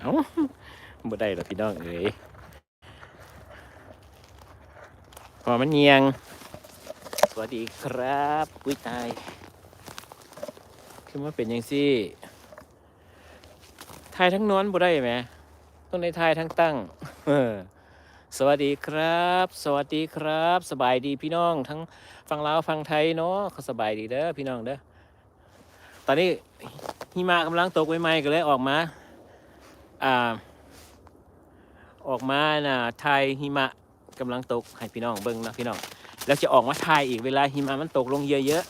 เอาบ่ได้หรอพี่น้องเอ๋ยพอมันเงียง สวัสดีครับกุ้ยตายคือมาเป็นยังซี่ทายทั้งนอนบ่ได้ไหมต้องในทายทั้งตั้งเออสวัสดีครับ สวัสดีครับ สบายดีพี่น้อง ทั้งฟังลาวฟังไทยเนาะเขาสบายดีเด้อพี่น้องเด้อตอนนี้หิมะกำลังตกใหม่ๆก็เลยออกมา ออกมาน่ะทายหิมะกำลังตกให้พี่น้องเบิ่งนะพี่น้องแล้วจะออกมาถ่ายอีกเวลาหิมะมันตกลงเยอะ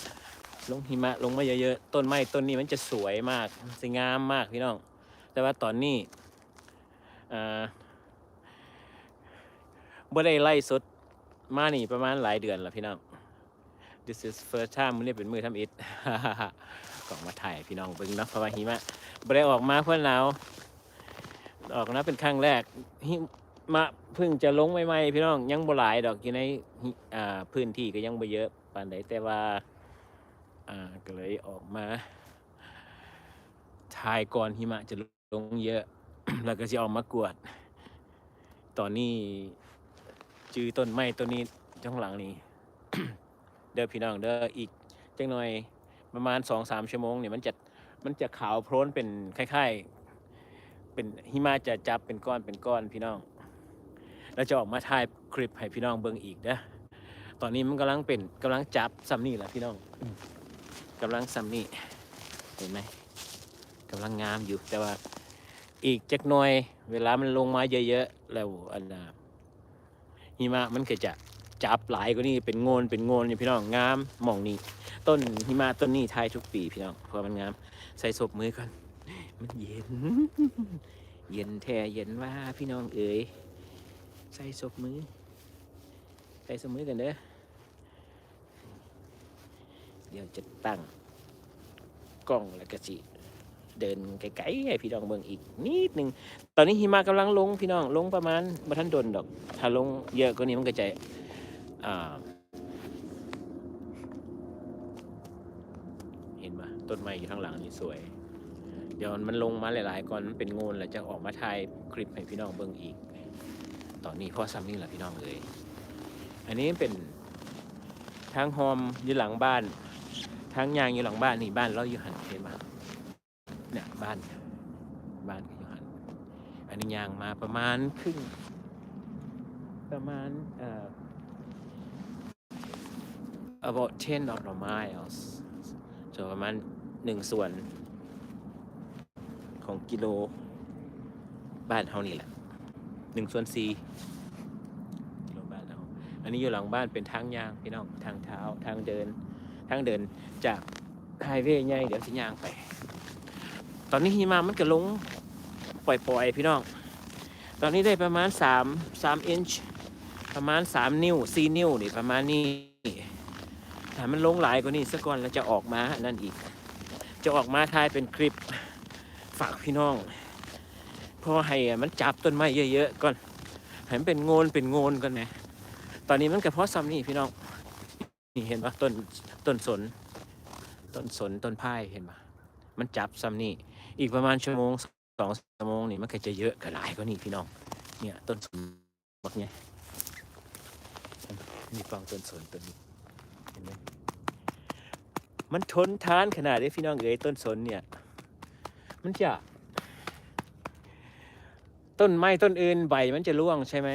ๆลงหิมะลงมาเยอะๆต้นไม้ต้นนี้มันจะสวยมากสวยงามมากพี่น้อง แต่ว่าตอนนี้บ่ได้ไล่สดมานี่ประมาณหลายเดือนแล้วพี่น้อง this is first time มื้อนี้เป็นมือทำอิฐก็ออกมาถ่ายพี่น้องเบิ่งเนาะเพราะว่าหิมะ บ่ได้ออกมาเพื่อหนาว ออกนะเป็นครั้งแรกหิมะเพิ่งจะลงใหม่ๆพี่น้องยังบ่หลายดอกอยู่ในหิอ่าพื้นที่ก็ยังบ่เยอะปานใดแต่ว่า อ่าก็เลยออกมาถ่ายก่อนหิมะจะลงเยอะ แล้วก็จะออกมากวด ตอนนี้จือต้นไม้ต้นนี้ข้างหลังนี้ เด้อพี่น้องเด้ออีกจังหน่อยประมาณสองสามชั่วโมงเนี่ยมันจะ มันจะขาวโพลนเป็นคล้ายๆ เป็นหิมะจะจับเป็นก้อนเป็นก้อนพี่น้อง แล้วจะออกมาถ่ายคลิปให้พี่น้องเบิ่งอีกนะตอนนี้มันกำลังเป็นกำลังจับซัมนี่แหละพี่น้องอืมกำลังซัมนี่เห็นไหมกำลังงามอยู่แต่ว่าอีกจักหน่อย เวลามันลงมาเยอะๆแล้วอันน่ะหิมะมันก็จะจับหลายกว่านี้เป็นโงนเป็นโงนนี่พี่น้องงามมองนี้ ต้นหิมะต้นนี้ทายทุกปีพี่น้องเพราะมันงาม ใส่ศพมือก่อน มันเย็น เย็นแท้เย็นว่าพี่น้องเอ๋ยใส่ศพมือ ใส่ศพมือกันเด้อเดี๋ยวจะตั้งกล้องแล้วก็สิเดินไกลๆให้พี่น้องเบิ่งอีกนิดหนึ่งตอนนี้หิมะกำลังลงพี่น้องลงประมาณบ่ทันดนดอก ถ้าลงเยอะกว่านี้มันก็จะอ่าเห็นปะต้นไม้อยู่ข้างหลังนี่สวย เดี๋ยวมันลงมาหลายๆก่อนมันเป็นโงนแล้วจะออกมาถ่ายคลิปให้พี่น้องเบิ่งอีก ตอนนี้พ่อซัมนี่แหละพี่น้องเลย อันนี้เป็นทางโฮมอยู่หลังบ้านทางยางอยู่หลังบ้านนี่บ้านเราอยู่หันเห็นไหมเนี่ยบ้านบ้านอยู่หันอันนี้ยางมาประมาณครึ่งประมาณเอ่อ about 10 of the miles so ประมาณ หนึ่งส่วน ของกิโล บ้านเฮานี่แหละหนึ่งส่วนสี่กิโลบ้านเฮาอันนี้อยู่หลังบ้านเป็นทางยางพี่น้องทางเท้าทางเดิน ทางเดินจากไฮเวย์ใหญ่เดี๋ยวสิยางไป ตอนนี้หิมะมันก็ลงปล่อยๆ พี่น้อง ตอนนี้ได้ประมาณ3 3อินช์ประมาณ3นิ้ว4นิ้วนี่ประมาณนี้ถ้ามันลงหลายกว่านี้สักก่อนแล้วจะออกมาอันั่นอีก จะออกมาทายเป็นคลิปฝากพี่น้อง เพราะให้มันจับต้นไม้เยอะๆก่อนให้มันเป็นโงนเป็นโงนก่อนนะตอนนี้มันกระเพาะซ้ำนี่พี่น้องนี่เห็นปะต้นต้นสน ต้นสนต้นพายเห็นปะมันจับซ้ำนี่อีกประมาณชั่วโมงสองชั่วโมงนี่มันก็จะเยอะกระหลายกว่านี่พี่น้อง เนี่ยต้นสนบักไงมีฟังต้นสนต้นนี้ มันทนทานขนาดนี้พี่น้องเอ๋ยต้นสนเนี่ย มันจะ ต้นไม้ต้นอื่นใบมันจะร่วงใช่ไหม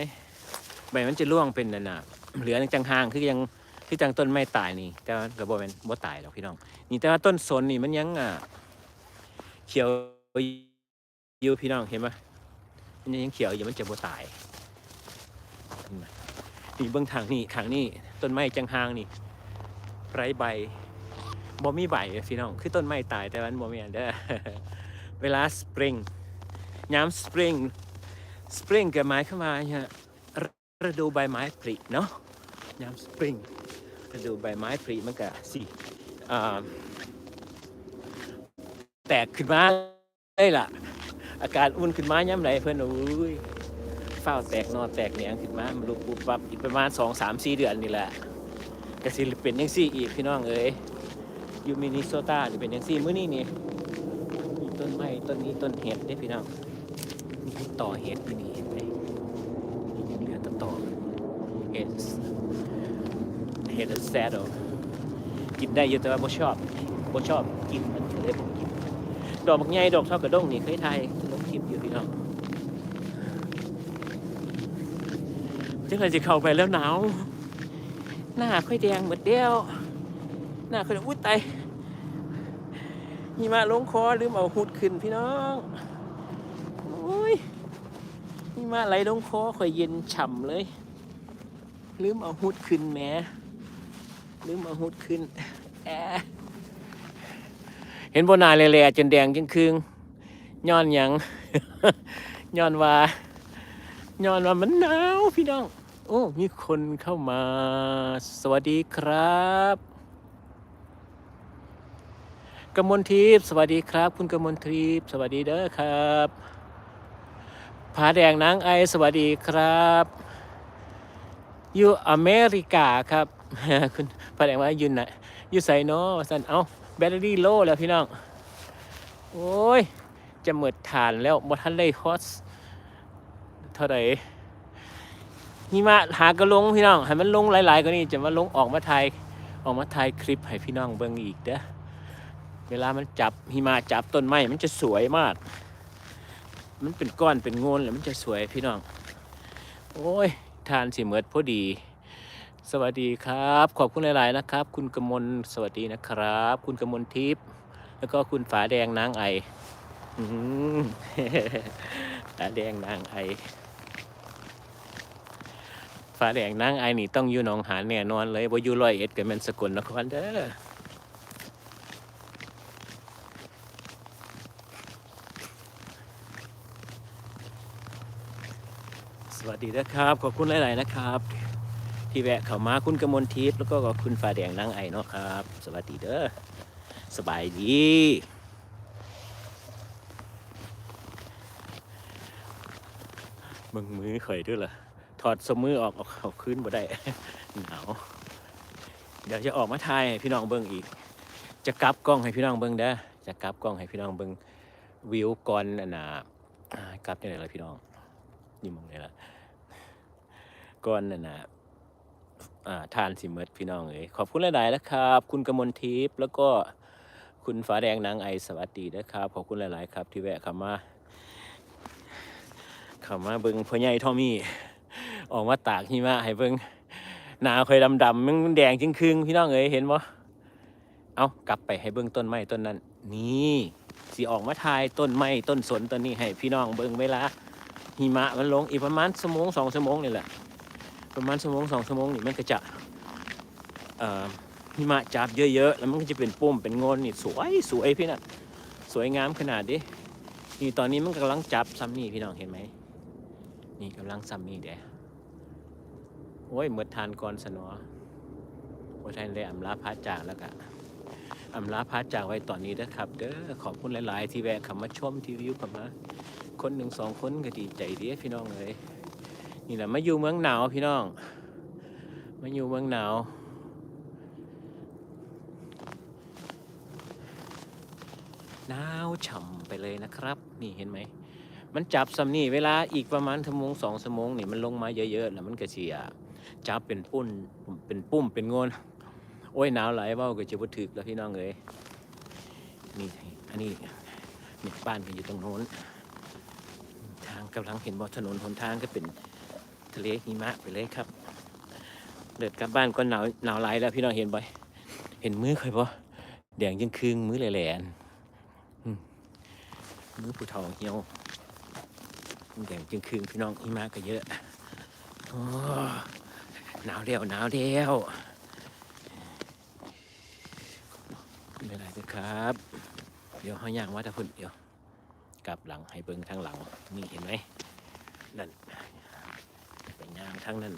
ใบมันจะร่วงเป็นน่ะนะเหลือจังห่างคือยังคือจังต้นไม้ตายนี่ แต่ว่ากระบอกเป็นบ่ตายหรอกพี่น้อง นี่แต่ว่าต้นสนนี่มันยังอะเขียวอยู่พี่น้องเห็นไหมมันยังเขียวอยู่มันจะบ่ตายนี่เบื้องทางนี่ทางนี่ต้นไม้จังห่างนี่ไร้ใบ บ่มีใบพี่น้อง คือต้นไม้ตายแต่วันบ่มีอันเด้อเวลาสปริงยามสปริงสปริงก็หมายเข้ามว่าเนี่ยฤดูใบไม้ผลิเนาะยามสปริงฤดูใบไม้ผลิมันก็สิอ่แตกขึ้นมาได้ล่ะ อากาศอุ่นขึ้นมายามไหนเพื่อนอุ้ยฟ้าแตกนอนแตกเหนียงขึ้นมามันลุกปุ๊บปั๊บอีกประมาณสองสามสี่เดือนนี่แหละก็สิเป็นยังซี่อีกพี่น้องเอ้ย อยู่มินิโซตานี่เป็นยังซี่มื้อนี้นี่มีต้นไม้ต้นนี้ต้นเห็ดเด้พี่น้องต่อเห็ดอยู่นี่เห็นไหมยังเหลือต่อต่อเห็ดเห็ดแซดกินได้อยู่แต่ว่าบ่ชอบบ่ชอบกินมันเลยบ่กิน ดอกบักใหญ่ดอกทอกกระด้งนี่เคยทายลงคลิปอยู่พี่น้องจังเลยจะเข้าไปแล้วหนาวหน้าค่อยแดงเหมือนเดียว หน้าค่อยอุ้ยตายหิมะลงคอลืมเอาหุดขึ้นพี่น้องโอ้ยหิมะไหลลงคอค่อยเย็นฉ่ำเลย ลืมเอาหุดขึ้นแหมลืมเอาหุดขึ้นแอเห็นบนนาแหล่ๆจนแดงจังคืงย้อนหยังย้อนว่าย้อนว่ามันหนาวพี่น้อง โอ้ มีคนเข้ามา สวัสดีครับ กมลทิพย์สวัสดีครับ คุณกมลทิพย์สวัสดีเด้อครับผาแดงนางไอสวัสดีครับอยู่อเมริกาครับคุณผาแดงว่าอยืนไหนอยู่ไซโนสันเอาแบตเตอรี่โลแล้วพี่น้อง โอ้ย จะหมดฐานแล้วบทันเลยคอสเท่าไหร่หิมะหากระลงพี่น้องให้มันลงหลายๆกว่านี้จะมาลงออกมาถ่ายออกมาถ่ายคลิปให้พี่น้องเบิ่งอีกเด้อ เวลามันจับหิมะจับต้นไม้มันจะสวยมาก มันเป็นก้อนเป็นโงนแล้วมันจะสวยพี่น้อง โอ้ย ทานสิเหมิดพอดี สวัสดีครับ ขอบคุณหลาย ๆ นะครับ คุณกมลสวัสดีนะครับ คุณกมลทิพย์แล้วก็คุณฝาแดงนางไอ้ฝาแดงนางไอฟ้าแดงนางไอนี่ต้องอยู่หนองหานแน่นอนเลยว่าอยู่ร้อยเอ็ดกับแมนสกลนครเด้อ สวัสดีนะครับ ขอบคุณหลาย ๆ นะครับ ที่แวะเข้ามาคุณกมลทิพย์แล้วก็ขอบคุณฟ้าแดงนางไอเนาะครับ สวัสดีเด้อสบายดีเบิ่งมือข่อยด้วยล่ะถอดสมือออกอาเอาขึ้นบ่ได้หนาวเดี๋ยวจะออกมาถ่ายให้พี่น้องเบิ่งอีก จะกลับกล้องให้พี่น้องเบิ่งเด้อจะกลับกล้องให้พี่น้องเบิ่งวิวก่อนน่ะกลับยังไงล่ะพี่น้อง นี่มองไงล่ะก่อนอันน่ะอ่าทานสิเมดพี่น้องเอ้ยขอบคุณหลายๆนะครับ คุณกมลทิพย์แล้วก็คุณฟ้าแดงนางไอสวัสดีนะครับ ขอบคุณหลาย ๆ ครับ ที่แวะเข้ามาเข้ามาเบิ่งพ่อใหญ่ทอมี่ออกมาตากหิมะให้เบิ่งหนาเค่อยดำๆมันแดงจริงคืงพี่น้องเอ้ยเห็นบ่เอากลับไปให้เบิ่งต้นไม้ต้นนั้น นี่สิออกมาทายต้นไม้ต้นสนต้นนี้ให้พี่น้องเบิ่งเวลา หิมะมันลงอีกประมาณชั่วโมงสองชั่วโมงนี่แหละ ประมาณชั่วโมงสองชั่วโมงนี่มันก็จะหิมะจับเยอะๆ แล้วมันก็จะเป็นปุ่มเป็นโงนนี่สวยสวยพี่น่ะสวยงามขนาดดินี่ตอนนี้มันกำลังจับซ้ำนี่พี่น้องเห็นไหมนี่กำลังซ้ำนี่เด้โอ้ยเมื่อทานก่อนสนอโอ้ยทานเลยอำลาพัดจากแล้วก็อำลาพัดจากไว้ตอนนี้นะครับ เด้อขอบคุณหลาย ๆ ที่แวะเข้ามาชมที่วิวเข้ามา คนหนึ่งสองคนก็ดีใจเดีพี่น้องเลยนี่แหละมาอยู่เมืองหนาวพี่น้องมาอยู่เมืองหนาวหนาวฉ่ำไปเลยนะครับ นี่เห็นไหมมันจับซ้ำนี่เวลาอีกประมาณชั่วโมงสองชั่วโมงนี่มันลงมาเยอะๆแล้วมันก็เสียจับเป็นปุ้นเป็นปุ้มเป็นงนโอ้ยหนาวไหลเว่าก็จะบ่ถึกแล้วพี่น้องเอ้ยนี่อันนี้นี่บ้านก็อยู่ตรงโน้น กำลังเห็นบ่ถนนหนทางก็เป็นทะเลหิมะไปเลยครับ เดินกลับบ้านก็หนาวหนาวหลแล้วพี่น้องเห็นบ่อยเห็นมือเคยบ่แดงยังคืงมือแหลนมมือผู้เฒ่าเหี่ยวแดงจึงคืนพี่น้องหิมะก็เยอะโอ้หนาวเดียวหนาวเดียวไม่เป็นไรนะครับ เดี๋ยวเขาย่างว่าถ้าพุ่นเดี๋ยว กลับหลังให้เบิ่งทางหลังนี่เห็นไหมนั่นเป็นย่างทางนั้น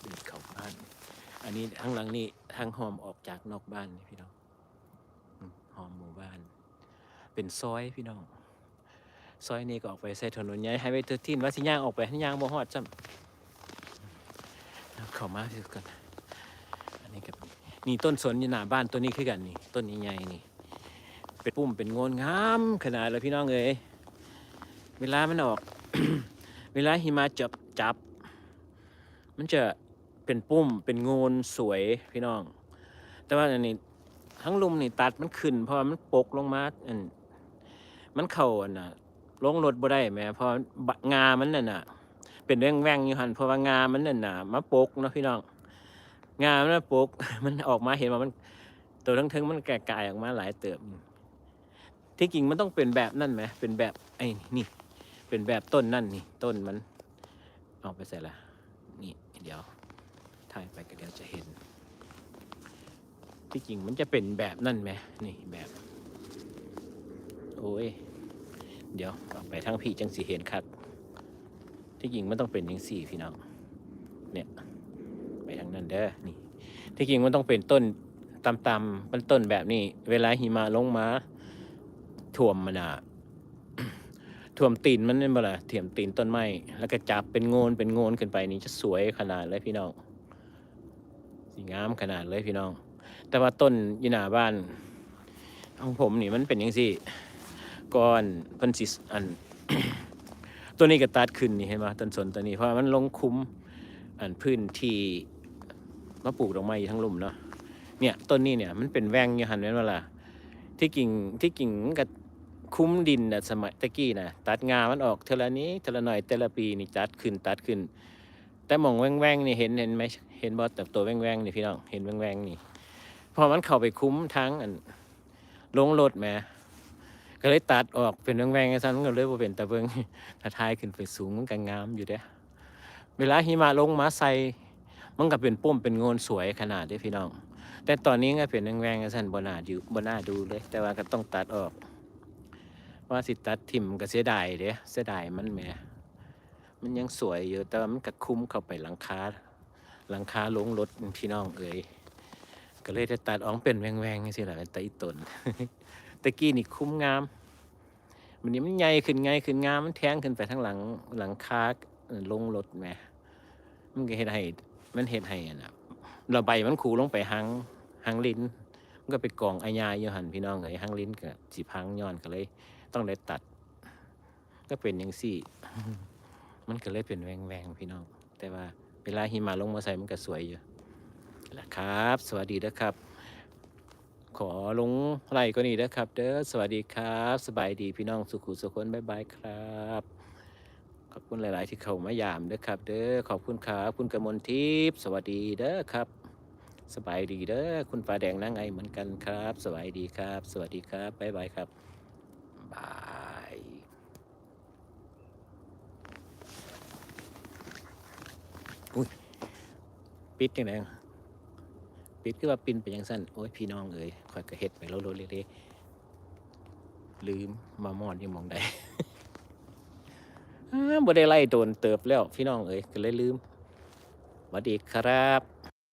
เดินเข้าบ้าน อันนี้ทางหลังนี่ทางหอมออกจากนอกบ้านนี่พี่น้องหอมหมู่บ้าน เป็นซอยพี่น้องซอยนี้ก็ออกไปใส่ถนนใหญ่ให้ไปเทอทินว่าสิย่างออกไปย่างบ่ฮอดซ้ำเข้ามาคือกัน นี่ต้นสนอยู่หน้าบ้านต้นนี้คือกันนี่ ต้นใหญ่ๆนี่ เป็นปุ่มเป็นโงนงาม ขนาดเลยพี่น้องเอ้ยเวลามันออก เวลาหิมะจับจับ มันจะเป็นปุ่มเป็นโงนสวยพี่น้อง แต่ว่าอันนี้ทั้งลุมนี่ตัดมันขึ้น เพราะมันปกลงมาอันมันเข่าอันน่ะลงรถบ่ได้แม่เพราะบะงามันนั่นน่ะ เป็นแว่งแว่งอยู่หันเพราะว่างามันนั่นน่ะมาปกเนาะพี่น้อง งามันมาปกมันออกมาเห็นว่ามัน ตัวทั้งเทิงมันแก่กายออกมาหลายเติบที่จริงมันต้องเป็นแบบนั่นไหมเป็นแบบไอ้นี่ เป็นแบบต้นนั่นนี่ ต้นมันออกไปใส่ละนี่เดี๋ยวถ่ายไปก็เดี๋ยวจะเห็น ที่จริงมันจะเป็นแบบนั่นไหมนี่แบบ โอ้ย เดี๋ยวออกไปทางพี่จังสีเห็นคัด ที่จริงมันต้องเป็นอย่างสี่พี่น้องเนี่ย นั้นเด้อนี่ ที่จริงมันต้องเป็นต้นตำๆมันต้นแบบนี้ เวลาหิมะลงมาท่วมมันอะท่วมตีนมันนี่บ่ล่ะเถียมตีนต้นไม้แล้วก็จับเป็นโงนเป็นโงนขึ้นไปนี่จะสวยขนาดเลยพี่น้องสีงามขนาดเลยพี่น้อง แต่ว่าต้นยีหนาบ้านของผมนี่มันเป็นอย่างสี่ก้อนเพันสิอัน ตัวนี้ก็ตัดขึ้นนี่เห็นไหมต้นสนตัวนี้เพราะมันลงคุ้มอันพื้นที่ มาปลูกดอกไม้ทั้งลุ่มเนาะเนี่ยต้นนี้เนี่ยมันเป็นแวงยู่หันแม่นว่าที่กิ่งที่กิ่งมันก็คุ้มดินนะสมัยตะกี้นะตัดงามันออกเทละนี้เทละหน่อยแต่ละปีนี่ตัดขึ้นตัดขึ้น แต่หมองแวงแวงๆนี่เห็นเห็นไหมเห็นบ่แต่ตัวแวงแวงๆนี่พี่น้องเห็นแวงแวงๆนี่พอมันเข้าไปคุ้มทั้งอันลงรถแหมก็เลยตัดออกเป็นแวงแวงๆซะมันก็เลยบ่เป็นตะเบิงถ้าทายขึ้นไปสูงมันก็งามอยู่เด้เวลาหิมะลงมาใส่ มันก็เป็นปุ่มเป็นโงนสวยขนาดเด้พี่น้อง แต่ตอนนี้ก็เป็นแวงๆสั่นบน่าดูบน่าดูเลย แต่ว่าก็ต้องตัดออก ว่าสิตัดทิมก็เสียดายเด้เสียดายมันแหมมันยังสวยอยู่แต่ว่ามันก็คุ้มเข้าไปหลังคาหลังคาลงรถพี่น้องเอ๋ยก็เลยได้ตัดออกเป็นแวงๆสิล่ะแต่อีตนตะกี้นี่คุ้มงามมันนี้มันใหญ่ขึ้นไงขึ้นงามมันแทงขึ้นไปทั้งหลังหลังคาลงรถแหมมันก็เฮ็ดให้ มันเฮ็ดให้อันน่ะระใบมันขูลงไปหังหังลิ้น มันก็ไปกองอาญาอยู่หันพี่น้องเอ้ยหังลิ้นก็สิพังย้อนก็เลย ต้องได้ตัด ก็เป็นอย่างสี่ มันก็เลยเป็นแวงๆพี่น้อง แต่ว่าเวลาหิมะลงมาใส่มันก็สวยอยู่แหละครับ สวัสดีนะครับ ขอลงไลค์ก็นี่นะครับ เด้อสวัสดีครับ สบายดีพี่น้องสุขุสุขคนบ๊ายบายครับ ขอบคุณหลาย ๆ ที่เข้ามายามเด้อครับ เด้อขอบคุณครับคุณกมลทิพย์สวัสดีเด้อครับ สบายดีเด้อคุณฟ้าแดงนางไงเหมือนกันครับสวัสดีครับ สวัสดีครับบ๊ายบายครับบายอุ้ยปิดยังไงปิดคือว่าปินไปยังสั้นโอ้ยพี่น้องเอ้ยข่อยก็เฮ็ดไปโลโลเละๆลืมมามอดยังมองใดอ้า บ่ได้ไล่โดนเติบแล้วพี่น้องเอ้ยก็เลยลืมสวัสดีครับ